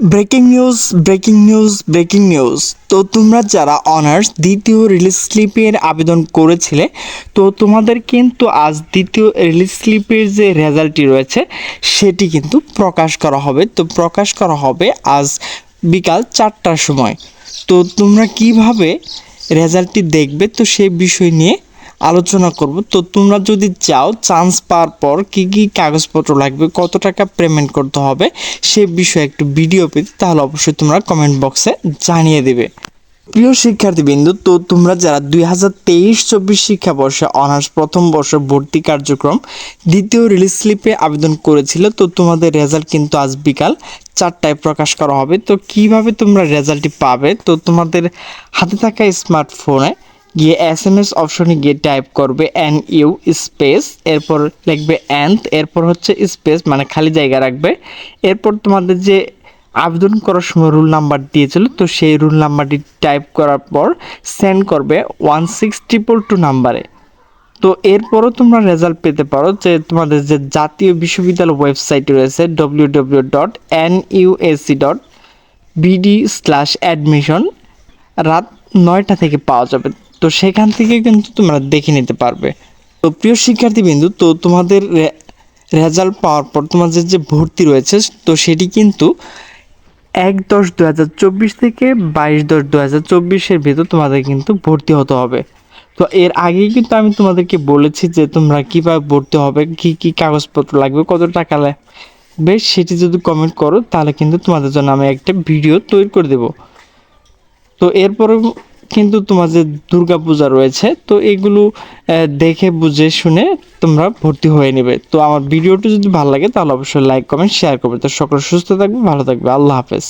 Breaking news breaking news breaking news তো তোমরা যারা অনার্স দ্বিতীয় রিলিজ স্লিপের আবেদন করেছিলে, তো তোমাদের কিন্তু আজ দ্বিতীয় রিলিজ স্লিপের যে রেজাল্টটি রয়েছে, সেটি কিন্তু প্রকাশ করা হবে। তো প্রকাশ করা হবে আজ বিকাল চারটার সময়। তো তোমরা কীভাবে রেজাল্টটি দেখবে, তো সেই বিষয় নিয়ে আলোচনা করব। তো তোমরা যদি চাও চান্স পাওয়ার পর কি কি কাগজপত্র লাগবে, কত টাকা পেমেন্ট করতে হবে, সে বিষয়ে একটু ভিডিও পেতে, তাহলে অবশ্যই তোমরা কমেন্ট বক্সে জানিয়ে দেবে। প্রিয় শিক্ষার্থীবৃন্দ, তো তোমরা যারা দুই হাজার তেইশ চব্বিশ শিক্ষাবর্ষে অনার্স প্রথম বর্ষ ভর্তি কার্যক্রম, দ্বিতীয় রিলিজ স্লিপে আবেদন করেছিল, তো তোমাদের রেজাল্ট কিন্তু আজ বিকাল চারটায় প্রকাশ করা হবে। তো কীভাবে তোমরা রেজাল্টটি পাবে? তো তোমাদের হাতে থাকা স্মার্টফোনে গিয়ে এস এম এস অপশনে গিয়ে টাইপ করবে এন ইউ স্পেস এরপর লিখবে অ্যান্থ এরপর হচ্ছে স্পেস মানে খালি জায়গা রাখবে। এরপর তোমাদের যে আবেদন করার সময় রুল নাম্বার দিয়েছিল, তো সেই রুল নাম্বারটি টাইপ করার পর সেন্ড করবে ওয়ান সিক্স ট্রিপল টু নাম্বারে তো এরপরও তোমরা রেজাল্ট পেতে পারো যে তোমাদের যে জাতীয় বিশ্ববিদ্যালয় ওয়েবসাইট রয়েছে W W dot N USC dot BD slash admission রাত নয়টা থেকে পাওয়া যাবে। তো সেখান থেকে কিন্তু তোমরা দেখে নিতে পারবে। তো প্রিয় শিক্ষার্থীবৃন্দু, তো তোমাদের রেজাল্ট পাওয়ার পর তোমাদের যে ভর্তি রয়েছে, তো সেটি কিন্তু এক দশ দু হাজার চব্বিশ থেকে বাইশ দশ দু হাজার চব্বিশের ভিতর তোমাদের কিন্তু ভর্তি হতে হবে। তো এর আগেই কিন্তু আমি তোমাদেরকে বলেছি যে, তোমরা কীভাবে ভর্তি হবে, কী কী কাগজপত্র লাগবে, কত টাকা লাগবে সেটি যদি কমেন্ট করো, তাহলে কিন্তু তোমাদের জন্য আমি একটা ভিডিও তৈরি করে দেবো। তো এরপরে কিন্তু তোমার যে দুর্গা পূজা রয়েছে, তো এগুলো দেখে, বুঝে, শুনে তোমরা ভর্তি হয়ে নেবে। তো আমার ভিডিওটি যদি ভালো লাগে, তাহলে অবশ্যই লাইক কমেন্ট শেয়ার করবে। তো সকল সুস্থ থাকবে, ভালো থাকবে। আল্লাহ হাফেজ।